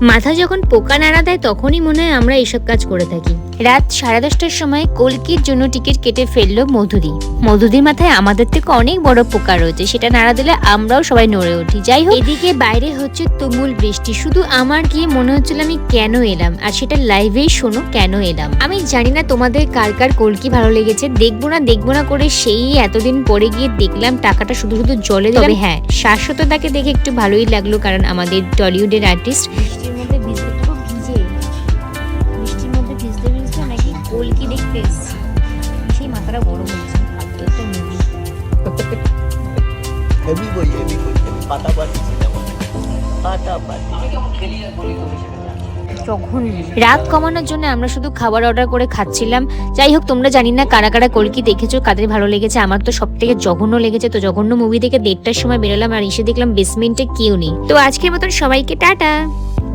মাথা যখন পোকা নাড়া দেয় তখনই মনে হয় আমরা এইসব কাজ করে থাকি। রাত সাড়ে দশটার সময় কলকির জন্য টিকিট কেটে ফেলল মধুদি। মধুদির মাথায় আমাদের থেকে অনেক বড় পোকা রয়েছে সেটা নাড়া দিলে আমরাও সবাই নড়ে উঠি। যাই হোক এদিকে বাইরে হচ্ছে তুমুল বৃষ্টি। শুধু আমার গিয়ে মনে হচ্ছিল আমি কেন এলাম আর সেটা লাইভেই শোনো কেন এলাম। আমি জানি না তোমাদের কার কার কলকি ভালো লেগেছে দেখব না দেখব না করে সেই এতদিন পরে গিয়ে দেখলাম টাকাটা শুধু শুধু জলে তবে হ্যাঁ শাশ্বততাকে দেখে একটু ভালোই লাগল কারণ আমাদের টলিউডের আর্টিস্ট এসেছি? সেই মাথাটা গরম হচ্ছে ভাবতে একটা মুভি হেভি বই হেভি বই সিনেমা রাত কমানোর জন্য আমরা শুধু খাবার অর্ডার করে খাচ্ছিলাম। যাই হোক তোমরা জানি না কারা কারা কলকি দেখেছ কাদের ভালো লেগেছে। আমার তো সব থেকে জঘন্য লেগেছে তো জঘন্য মুভি থেকে দেড়টার সময় বেরোলাম আর এসে দেখলাম বেসমেন্টে কেউ নেই। তো আজকের মতন সবাইকে টাটা।